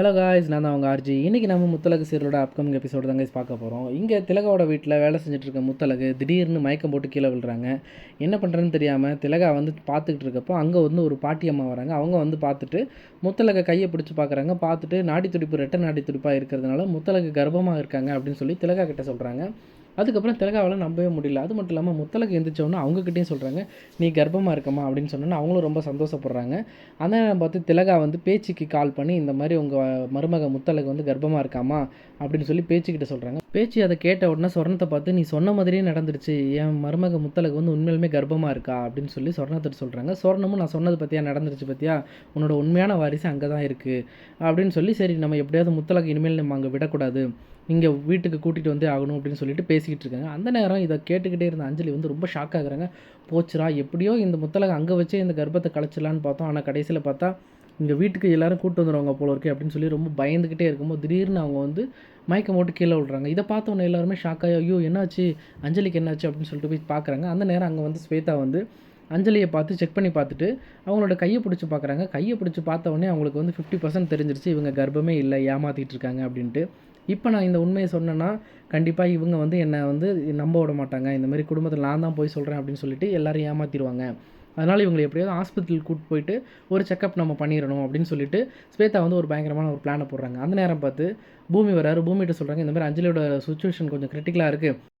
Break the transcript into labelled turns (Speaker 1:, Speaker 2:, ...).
Speaker 1: Hello guys நான் தான் அவங்க ஆர்ஜி இன்றைக்கி நம்ம முத்தலகு சீரோட அப்கமிங் எபிசோடு தான் கைஸ் பார்க்க போகிறோம் இங்கே திலகாவோட வீட்டில் வேலை செஞ்சுட்டு இருக்க முத்தலகு திடீர்னு மயக்கம் போட்டு கீழே விழுறாங்க. என்ன பண்ணுறதுன்னு தெரியாமல் திலகா வந்து பார்த்துக்கிட்டு இருக்கப்போ அங்கே வந்து ஒரு பாட்டி அம்மா வராங்க. அவங்க வந்து பார்த்துட்டு முத்தலகை கையை பிடிச்சி பார்க்குறாங்க. பார்த்துட்டு நாடி துடிப்பு ரெட்டை நாடி துடிப்பாக இருக்கிறதுனால முத்தலகு கர்ப்பமாக இருக்காங்க அப்படின்னு சொல்லி திலகா கிட்ட சொல்கிறாங்க அதுக்கப்புறம் திலகாவால் நம்பவே முடியல. அது மட்டும் இல்லாமல் முத்தலகு எந்திரிச்சோன்னா அவங்கக்கிட்டேயும் சொல்கிறாங்க நீ கர்ப்பமாக இருக்கமா அப்படின்னு சொன்னோன்னா அவங்களும் ரொம்ப சந்தோஷப்படுறாங்க. அந்த நேரம் பார்த்து திலகா வந்து பேச்சுக்கு கால் பண்ணி இந்த மாதிரி உங்கள் மருமக முத்தலகு வந்து கர்ப்பமாக இருக்காமா அப்படின்னு சொல்லி பேச்சுக்கிட்ட சொல்கிறாங்க பேச்சு அதை கேட்ட உடனே சொர்ணத்தை பார்த்து நீ சொன்ன மாதிரியே நடந்துருச்சு. என் மருமக முத்தலகு வந்து உண்மையிலுமே கர்ப்பமாக இருக்கா? அப்படின்னு சொல்லி சொர்ணத்திட்ட சொல்கிறாங்க சொர்ணமும் நான் சொன்னது பற்றியா நடந்துருச்சு பற்றியா உன்னோட உண்மையான வாரிசு அங்கே தான் இருக்குது அப்படின்னு சொல்லி சரி நம்ம எப்படியாவது முத்தலக்கு இனிமேல் நம்ம அங்கே விடக்கூடாது. இங்கே வீட்டுக்கு கூட்டிகிட்டு வந்தே ஆகணும் அப்படின்னு சொல்லிட்டு பேசிக்கிட்டு இருக்காங்க. அந்த நேரம் இதை கேட்டுக்கிட்டே இருந்த அஞ்சலி வந்து ரொம்ப ஷாக் ஆகுறாங்க. போச்சுரா எப்படியோ இந்த முத்தலகம் அங்கே வச்சே இந்த கர்ப்பத்தை கலைச்சிடலான்னு பார்த்தோம். ஆனால் கடைசியில் பார்த்தா இங்கே வீட்டுக்கு எல்லோரும் கூட்டு வந்துடுவாங்க போல இருக்கு அப்படின்னு சொல்லி ரொம்ப பயந்துக்கிட்டே இருக்கும்போது திடீர்னு அவங்க வந்து மயக்கம் போட்டு கீழே விடுறாங்க இதை பார்த்தோன்னே எல்லாருமே ஷாக் ஐயோ என்னாச்சு? அஞ்சலிக்கு என்னாச்சு? அப்படின்னு சொல்லிட்டு போய் பார்க்குறாங்க. அந்த நேரம் அங்கே வந்து ஸ்வேதா வந்து அஞ்சலியை பார்த்து செக் பண்ணி பார்த்துட்டு அவங்களோட கையை பிடிச்சி பார்க்குறாங்க. கையை பிடிச்சி பார்த்த உடனே அவங்களுக்கு வந்து ஃபிஃப்டி பர்சன்ட் தெரிஞ்சிருச்சு இவங்க கர்ப்பமே இல்லை ஏமாற்றிட்டு இருக்காங்க அப்படின்ட்டு. இப்போ நான் இந்த உண்மையை சொன்னேன்னா கண்டிப்பாக இவங்க வந்து என்னை வந்து நம்ப விட மாட்டாங்க. இந்த மாதிரி குடும்பத்தில் நான் தான் போய் சொல்கிறேன் அப்படின்னு சொல்லிட்டு எல்லாரும் ஏமாற்றிடுவாங்க அதனால் இவங்களை எப்படியாவது ஆஸ்பத்திரிக்கு கூட்டு போயிட்டு ஒரு செக்கப் நம்ம பண்ணிடணும் அப்படின்னு சொல்லிட்டு ஸ்வேதா வந்து ஒரு பயங்கரமான ஒரு பிளானை போடுறாங்க. அந்த நேரம் பார்த்து பூமி வராரு. பூமிகிட்ட சொல்கிறாங்க இந்த மாதிரி அஞ்சலியோட சுச்சுவேஷன் கொஞ்சம் கிரிட்டிக்கலாக இருக்குது